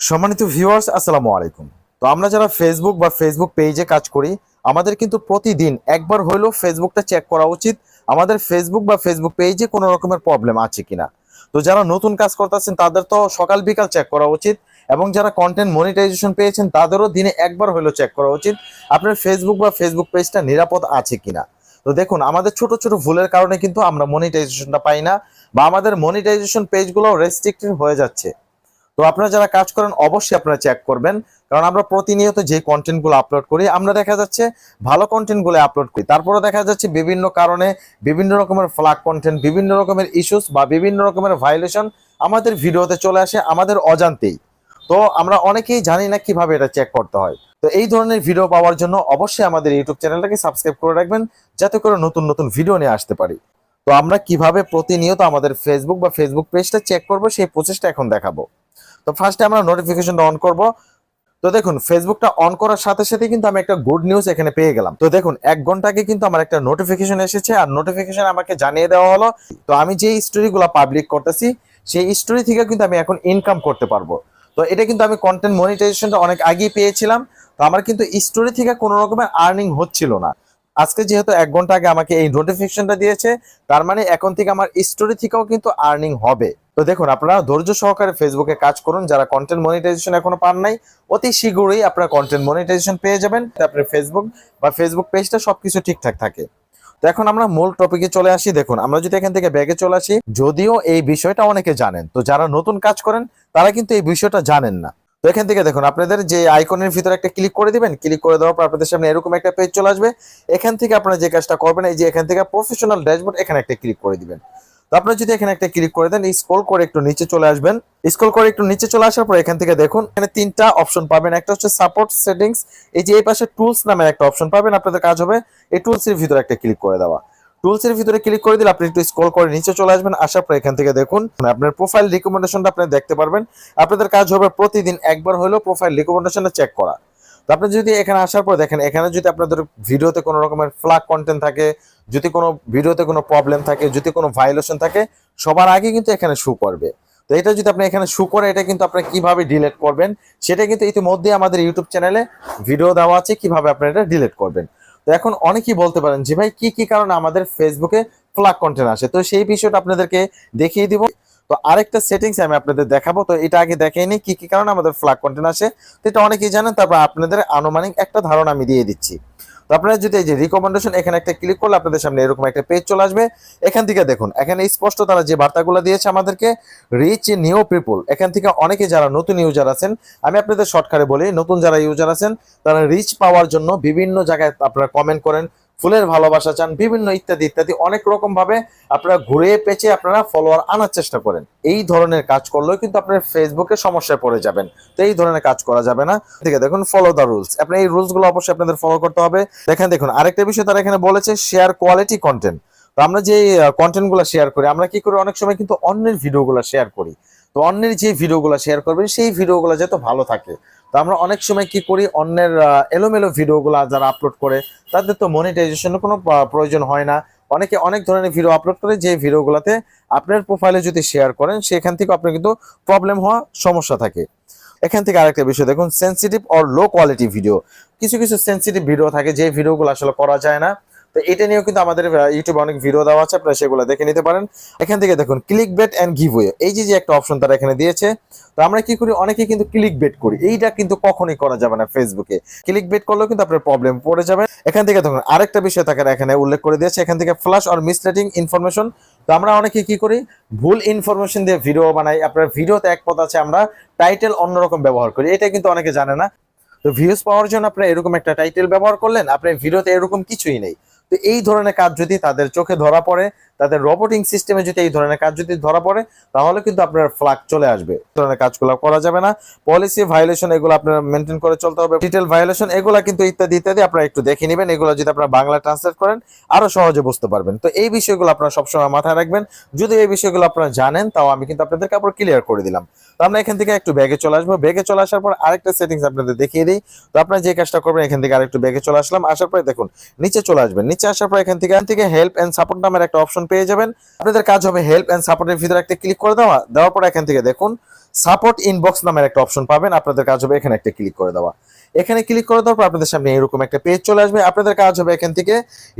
সম্মানিত ভিউয়ার্স আসসালামু আলাইকুম। তো আমরা যারা ফেসবুক বা ফেসবুক পেজে কাজ করি, আমাদের কিন্তু প্রতিদিন একবার হলেও ফেসবুকটা চেক করা উচিত। আমাদের ফেসবুক বা ফেসবুক পেজে কোনো রকমের প্রবলেম আছে কিনা। তো যারা নতুন কাজ করতেছেন, তাদের তো সকাল বিকাল চেক করা উচিত এবং যারা কন্টেন্ট মনিটাইজেশন পেয়েছেন, তাদেরও দিনে একবার হলেও চেক করা উচিত আপনার ফেসবুক বা ফেসবুক পেজটা নিরাপদ আছে কিনা। তো দেখুন, আমাদের ছোট ছোট ভুলের কারণে কিন্তু আমরা মনিটাইজেশনটা পাই না বা আমাদের মনিটাইজেশন পেজগুলো রেস্ট্রিক্টেড হয়ে যাচ্ছে। তো আপনারা যারা কাজ করেন, অবশ্যই আপনারা চেক করবেন। কারণ আমরা প্রতিনিয়ত যে কন্টেন্টগুলো আপলোড করি, আমরা দেখা যাচ্ছে ভালো কন্টেন্টগুলো আপলোড করি। তারপরে দেখা যাচ্ছে বিভিন্ন কারণে বিভিন্ন রকমের ফ্লাগ কন্টেন্ট বিভিন্ন রকমের ইস্যুস বা বিভিন্ন রকমের ভায়োলেশন আমাদের ভিডিওতে চলে আসে আমাদের অজান্তেই। তো আমরা অনেকেই জানি না কীভাবে এটা চেক করতে হয়। তো এই ধরনের ভিডিও পাওয়ার জন্য অবশ্যই আমাদের ইউটিউব চ্যানেলটাকে সাবস্ক্রাইব করে রাখবেন, যাতে করে নতুন নতুন ভিডিও নিয়ে আসতে পারি। তো আমরা কীভাবে প্রতিনিয়ত আমাদের ফেসবুক বা ফেসবুক পেজটা চেক করব, সেই প্রসেসটা এখন দেখাবো। তো ফার্স্টে আমরা নোটিফিকেশনটা অন করব। তো দেখুন ফেসবুকটা অন করার সাথে সাথে কিন্তু আমি একটা গুড নিউজ এখানে পেয়ে গেলাম। তো দেখুন, এক ঘণ্টা আগে কিন্তু আমার একটা নোটিফিকেশন এসেছে আর নোটিফিকেশন আমাকে জানিয়ে দেওয়া হলো, তো আমি যে স্টোরিগুলো পাবলিক করতেছি, সেই স্টোরি থেকে কিন্তু আমি এখন ইনকাম করতে পারব। তো এটা কিন্তু আমি কন্টেন্ট মনিটাইজেশনটা অনেক আগেই পেয়েছিলাম, তো আমার কিন্তু স্টোরি থেকে কোনো রকমের আর্নিং হচ্ছিল না। আজকে যেহেতু এক ঘণ্টা আগে আমাকে এই নোটিফিকেশনটা দিয়েছে, তার মানে এখন থেকে আমার স্টোরি থেকেও কিন্তু আর্নিং হবে। তো দেখুন, আপনারা ধৈর্য সহকারে ফেসবুকে কাজ করুন, যারা কন্টেন্ট মনিটাইজেশন এখনও পান নাই, অতি শীঘ্রই আপনারা কন্টেন্ট মনিটাইজেশন পেয়ে যাবেন। আপনার ফেসবুক বা ফেসবুক পেজটা সবকিছু ঠিকঠাক থাকে। তো এখন আমরা মূল টপিকে চলে আসি। দেখুন, আমরা যদি এখান থেকে ব্যাগে চলে আসি, যদিও এই বিষয়টা অনেকে জানেন, তো যারা নতুন কাজ করেন, তারা কিন্তু এই বিষয়টা জানেন না। তো এখান থেকে দেখুন, আপনাদের যে আইকনের ভিতরে একটা ক্লিক করে দিবেন ক্লিক করে দেওয়ার পর আপনাদের সামনে এরকম একটা পেজ চলে আসবে। এখান থেকে আপনারা যে কাজটা করবেন, এই যে এখান থেকে প্রফেশনাল ড্যাশবোর্ড এখানে একটা ক্লিক করে দিবেন। তো আপনারা যদি এখানে একটা ক্লিক করে দেন স্ক্রল করে একটু নিচে চলে আসবেন। স্ক্রল করে একটু নিচে চলে আসার পর এখান থেকে দেখুন, এখানে তিনটা অপশন পাবেন। একটা হচ্ছে সাপোর্ট সেটিংস এই যে এই পাশে টুলস নামের একটা অপশন পাবেন, আপনাদের কাজ হবে। এই টুলস এর ভিতরে একটা ক্লিক করে দেওয়া। টুলস এর ভিতরে ক্লিক করে দিলে আপনি একটু স্ক্রল করে নিচে চলে আসবেন, আসার পর এখান থেকে দেখুন, আপনার প্রোফাইল রিকমেন্ডেশনটা আপনি দেখতে পারবেন। আপনাদের কাজ হবে প্রতিদিন একবার হলেও প্রোফাইল রিকমেন্ডেশনটা চেক করা। তো আপনি যদি এখানে আসার পর দেখেন, এখানে যদি আপনাদের ভিডিওতে কোনো রকমের ফ্লাগ কন্টেন্ট থাকে, যদি কোনো ভিডিওতে কোনো প্রবলেম থাকে, যদি কোনো ভায়োলেশন থাকে, সবার আগে কিন্তু এখানে শু করবে। তো এটা যদি আপনি এখানে শু করে, এটা কিন্তু আপনি কীভাবে ডিলিট করবেন, সেটা কিন্তু ইতিমধ্যে আমাদের ইউটিউব চ্যানেলে ভিডিও দেওয়া আছে, কীভাবে আপনি এটা ডিলিট করবেন। তো এখন অনেকেই বলতে পারেন যে ভাই, কি কি কারণে আমাদের ফেসবুকে ফ্লাগ কন্টেন্ট আসে? তো সেই বিষয়টা আপনাদেরকে দেখিয়ে দিব। তো আরেকটা সেটিংস আমি আপনাদের দেখাবো। তো এটা আগে দেখাইনি কি কি কারণে আমাদের ফ্লাগ কন্টেন্ট আসে? তো এটা অনেকেই জানেন, তারপর আপনাদের আনুমানিক একটা ধারণা আমি দিয়ে দিচ্ছি। তো আপনারা যদি এই যে রিকমেন্ডেশন এখানে একটা ক্লিক করলে আপনাদের সামনে এরকম একটা পেজ চলে আসবে। এখান থেকে দেখুন, এখানে স্পষ্ট তারা যে বার্তাগুলো দিয়েছে আমাদেরকে রিচ নিউ পিপল এখান থেকে অনেকে যারা নতুন ইউজার আছেন, আমি আপনাদের শর্টকারে বলি, নতুন যারা ইউজার আছেন, তারা রিচ পাওয়ার জন্য বিভিন্ন জায়গায় আপনারা কমেন্ট করেন। ফুলের ভালোবাসা চান, বিভিন্ন ইত্যাদি ইত্যাদি, অনেক রকম ভাবে আপনারা ঘুরে পেঁচে আপনারা ফলোয়ার আনার চেষ্টা করেন। এই ধরনের কাজ করলেও কিন্তু আপনার ফেসবুকে সমস্যায় পড়ে যাবেন। তো এই ধরনের কাজ করা যাবে না। ঠিক আছে দেখুন ফলো দ্য রুলস আপনার এই রুলসগুলো অবশ্যই আপনাদের ফলো করতে হবে। দেখেন, দেখুন, আরেকটা বিষয় তারা এখানে বলেছে শেয়ার কোয়ালিটি কন্টেন্ট তো আমরা যে কন্টেন্টগুলো শেয়ার করি, আমরা কি করি? অনেক সময় কিন্তু অন্যের ভিডিও গুলো শেয়ার করি। তো অন্যের যে ভিডিওগুলো শেয়ার করবেন, সেই ভিডিওগুলো যাতে ভালো থাকে। তো আমরা অনেক সময় কি করি, অন্যের এলোমেলো ভিডিওগুলো যারা আপলোড করে, তাদের তো মনিটাইজেশনের কোনো প্রয়োজন হয় না। অনেকে অনেক ধরনের ভিডিও আপলোড করে, যে ভিডিওগুলোতে আপনার প্রোফাইলে যদি শেয়ার করেন, সেখান থেকে আপনার কিন্তু প্রবলেম হওয়া সমস্যা থাকে। এখান থেকে আরেকটা বিষয়, দেখুন sensitive or low quality video কিছু কিছু সেন্সিটিভ ভিডিও থাকে, যে ভিডিওগুলো আসলে করা যায় না। তো এটা নিয়েও কিন্তু আমাদের ইউটিউবে অনেক ভিডিও দেওয়া আছে, আপনারা সেগুলো দেখে নিতে পারেন। এখান থেকে দেখুন ক্লিক বেট অ্যান্ড গিভওয়ে এই যে একটা অপশন তারা এখানে দিয়েছে, তো আমরা কি করি? অনেকে কিন্তু ক্লিক বেট করি। এইটা কিন্তু কখনোই করা যাবে না ফেসবুকে ক্লিক বেট করলেও কিন্তু আপনার প্রবলেম পড়ে যাবে। এখান থেকে দেখুন, আরেকটা বিষয় তাকে এখানে উল্লেখ করে দিয়েছে। এখান থেকে ফ্লাশ অর মিসলেটিং ইনফরমেশন তো আমরা অনেকে কি করি? ভুল ইনফরমেশন দিয়ে ভিডিও বানাই। আপনার ভিডিওতে এক পথ আছে, আমরা টাইটেল অন্যরকম ব্যবহার করি। এটা কিন্তু অনেকে জানে না। তো ভিউজ পাওয়ার জন্য আপনার এরকম একটা টাইটেল ব্যবহার করলেন। আপনার ভিডিওতে এরকম কিছুই নেই। তো এই ধরনের কাজ যদি তাদের চোখে ধরা পড়ে তাদের রোবোটিং সিস্টেমে যদি এই ধরনের কাজ যদি ধরা পড়ে, তাহলে কিন্তু আপনার ফ্লাগ চলে আসবে। ধরনের কাজগুলো করা যাবে না। পলিসি ভায়োলেশন এগুলো আপনার মেনটেন করে চলতে হবে। ডিটেল ভায়োলেশন এগুলা কিন্তু ইত্যাদি ইত্যাদি আপনারা একটু দেখে নেবেন। এগুলো যদি আপনারা বাংলা ট্রান্সলেট করেন, আরও সহজে বুঝতে পারবেন। তো এই বিষয়গুলো আপনারা সবসময় মাথায় রাখবেন। যদি এই বিষয়গুলো আপনারা জানেন, তাও আমি কিন্তু আপনাদেরকে আবার ক্লিয়ার করে দিলাম। তো আমরা এখান থেকে একটু ব্যাগে চলে আসব। ব্যাগে চলে আসার পর আরেকটা সেটিংস আপনাদের দেখিয়ে দিই। তো আপনারা যে কাজটা করবেন, এখান থেকে আরেকটু ব্যাগে চলে আসলাম। আসার পরে দেখুন, নিচে চলে আসবেন। নিচে আসার পর এখান থেকে এখান থেকে হেল্প এন্ড সাপোর্ট নামের একটা অপশন পেয়ে যাবেন। আপনাদের কাজ হবে হেল্প অ্যান্ড সাপোর্টের ভিতরে একটা ক্লিক করে দেওয়া। দেওয়ার পর এখান থেকে দেখুন সাপোর্ট ইনবক্স নামের একটা অপশন পাবেন। আপনাদের কাজ হবে এখানে একটা ক্লিক করে দেওয়া। এখানে ক্লিক করে দেওয়ার পর আপনাদের সামনে এরকম একটা পেজ চলে আসবে। আপনাদের কাজ হবে এখান থেকে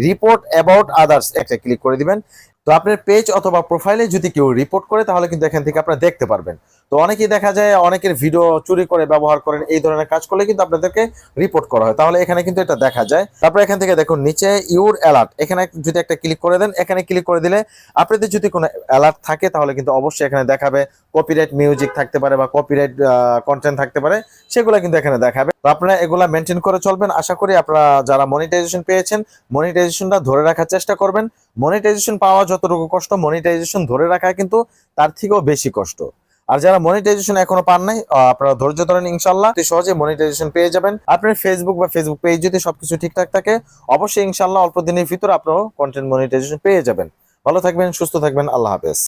রিপোর্ট অ্যাবাউট আদার্স একটা ক্লিক করে দিবেন। তো আপনার পেজ অথবা প্রোফাইলে যদি কেউ রিপোর্ট করে, তাহলে কিন্তু এখান থেকে আপনারা দেখতে পারবেন। তো অনেকেই দেখা যায় অনেকের ভিডিও চুরি করে ব্যবহার করেন, এই ধরনের কাজ করলে কিন্তু আপনাদেরকে রিপোর্ট করা হয়। তাহলে এখানে কিন্তু এটা দেখা যায়। তারপর এখান থেকে দেখুন, নিচে ইউর অ্যালার্ট এখানে যদি একটা ক্লিক করে দেন, এখানে ক্লিক করে দিলে আপনাদের যদি কোনো অ্যালার্ট থাকে, তাহলে কিন্তু অবশ্যই এখানে দেখাবে। কপিরাইট মিউজিক থাকতে পারে বা কপিরাইট কন্টেন্ট থাকতে পারে, সেগুলো কিন্তু এখানে দেখাবে। আপনারা এগুলা মেনটেন করে চলবেন। আশা করি আপনারা যারা মনিটাইজেশন পেয়েছেন মনিটাইজেশনটা ধরে রাখার চেষ্টা করবেন। মনিটাইজেশন পাওয়া যতটুকু কষ্ট মনিটাইজেশন ধরে রাখা কিন্তু তার থেকেও বেশি কষ্ট। আর যারা মনিটাইজেশন এখনও পান নাই আপনারা ধৈর্য ধরেন ইনশাল্লাহ। সহজে মনিটাইজেশন পেয়ে যাবেন। আপনার ফেসবুক বা ফেসবুক পেজ যদি সবকিছু ঠিকঠাক থাকে, অবশ্যই ইনশাল্লাহ অল্প দিনের ভিতরে আপনারাও কন্টেন্ট মনিটাইজেশন পেয়ে যাবেন। ভালো থাকবেন, সুস্থ থাকবেন, আল্লাহ হাফেজ।